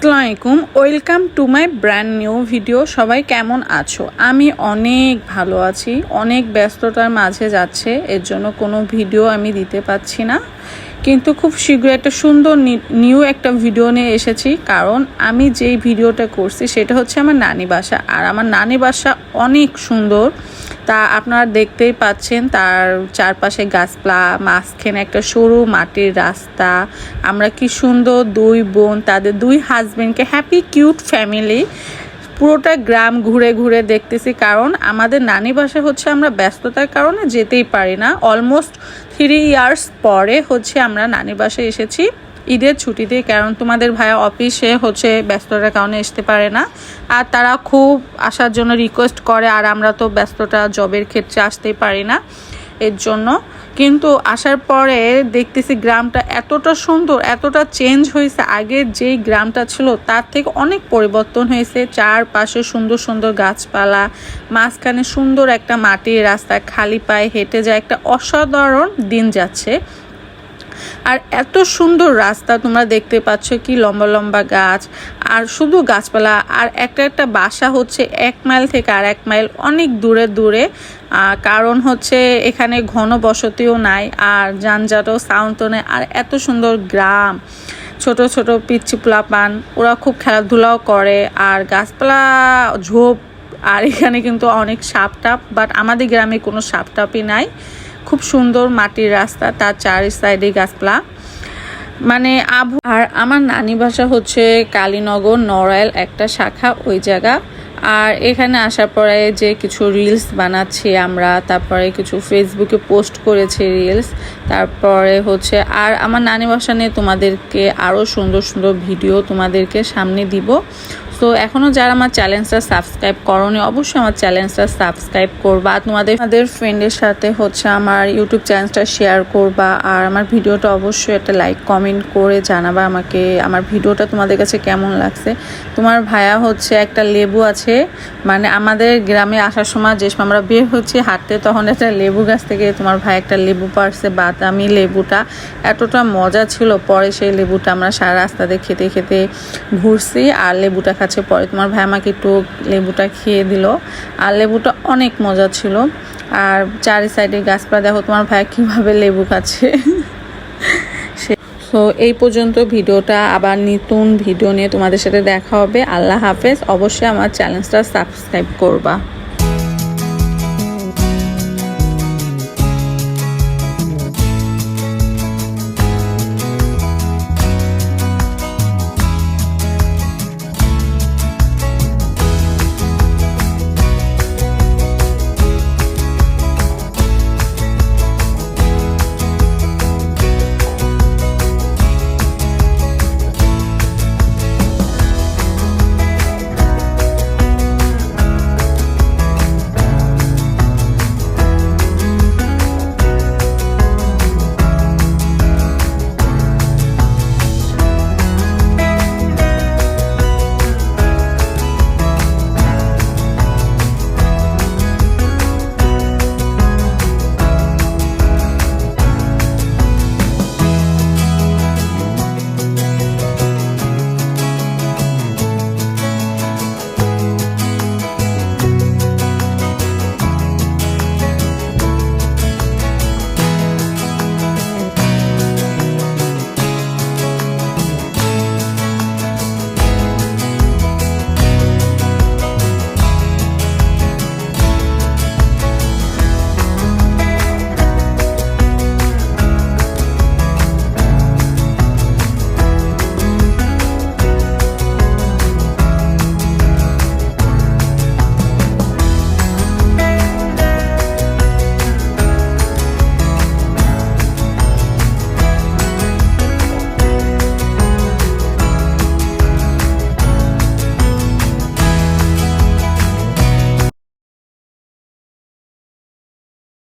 আসসালামু welcome to my brand new video সবাই কেমন আছো? আমি অনেক ভালো আছি। অনেক ব্যস্ততার মাঝে যাচ্ছে। এর জন্য কোনো ভিডিও আমি দিতে পারছি না। কিন্তু খুব শীঘ্রই একটা সুন্দর নিউ একটা ভিডিও নিয়ে এসেছি। কারণ আমি যেই ভিডিওটা করছি, সেটা হচ্ছে আমার নানি বাসা। আর আমার নানি বাসা অনেক সুন্দর। তা আপনারা দেখতেই পাচ্ছেন, তার চারপাশে গাছপালা, মাঝখানে একটা সরু মাটির রাস্তা। আমরা কি সুন্দর দুই বোন, তাদের দুই হাজবেন্ডকে হ্যাপি কিউট ফ্যামিলি পুরোটা গ্রাম ঘুরে ঘুরে দেখতেছি, কারণ আমাদের নানি বাসা হচ্ছে আমরা ব্যস্ততার কারণে যেতেই পারি না। অলমোস্ট থ্রি ইয়ার্স পরে হচ্ছে আমরা নানি বাসায় এসেছি। ঈদের ছুটিতে, কারণ তোমাদের ভাইয়া অফিসে হচ্ছে ব্যস্ততার কারণে আসতে পারে না। আর তারা খুব আসার জন্য রিকোয়েস্ট করে, আর আমরা তো ব্যস্ততা জবের ক্ষেত্রে আসতেই পারি না এর জন্য। কিন্তু আসার পরে দেখতেছি গ্রামটা এতটা সুন্দর, এতটা চেঞ্জ হয়েছে। আগের যেই গ্রামটা ছিল, তার থেকে অনেক পরিবর্তন হয়েছে। চারপাশে সুন্দর সুন্দর গাছপালা, মাঝখানে সুন্দর একটা মাটির রাস্তা, খালি পায়ে হেঁটে যায়, একটা অসাধারণ দিন যাচ্ছে। আর এত সুন্দর রাস্তা তোমরা দেখতে পাচ্ছ, কি লম্বা লম্বা গাছ, আর শুধু গাছপালা, আর একটা একটা বাসা হচ্ছে এক মাইল থেকে আর এক মাইল অনেক দূরে দূরে। কারণ হচ্ছে এখানে ঘন বসতিও নাই, আর যানজাটও সাউন্ড নেই, আর এত সুন্দর গ্রাম। ছোট ছোট পিচ্ছি পান ওরা খুব খেলাধুলাও করে, আর গাছপালা, ঝোপ, আর এখানে কিন্তু অনেক সাপ টাপ বাট আমাদের গ্রামে কোনো সাপ টাপই নাই। খুব সুন্দর মাটির রাস্তা, তার চার সাইডে গাছপালা। মানে আবু আর আমার নানি বাসা হচ্ছে কালীনগর, নড়াইল একটা শাখা ওই জায়গা। আর এখানে আসার পরে যে কিছু রিলস বানাচ্ছি আমরা, তারপরে কিছু ফেসবুকে পোস্ট করেছি রিলস তারপরে হচ্ছে আর আমার নানি বাসা নিয়ে তোমাদেরকে আরও সুন্দর সুন্দর ভিডিও তোমাদেরকে সামনে দিব। সো এখনও যারা আমার চ্যানেলটা সাবস্ক্রাইব করনি, অবশ্যই আমার চ্যানেলটা সাবস্ক্রাইব করবা। তোমাদের আমাদের ফ্রেন্ডের সাথে হচ্ছে আমার ইউটিউব চ্যানেলটা শেয়ার করবা। আর আমার ভিডিওটা অবশ্যই একটা লাইক কমেন্ট করে জানাবা আমাকে, আমার ভিডিওটা তোমাদের কাছে কেমন লাগছে। তোমার ভাইয়া হচ্ছে একটা লেবু আছে মানে আমাদের গ্রামে আসার সময় যে আমরা বের হচ্ছি হাঁটতে, তখন একটা লেবু গাছ থেকে তোমার ভাই একটা লেবু পারছে, বাদামি লেবুটা। এতটা মজা ছিল, পরে সেই লেবুটা আমরা সারা রাস্তাতে খেতে খেতে ঘুরছি, আর লেবুটা কাছে পরে তোমার ভাই আমাকে একটু লেবুটা খেয়ে দিল। আর লেবুটা অনেক মজা ছিল। আর চারি সাইডে গাছপালা দেখো তোমার ভাই কীভাবে লেবু খাচ্ছে। সো এই পর্যন্ত ভিডিওটা। আবার নতুন ভিডিও নিয়ে তোমাদের সাথে দেখা হবে। আল্লাহ হাফেজ। অবশ্যই আমার চ্যানেলটা সাবস্ক্রাইব করবা।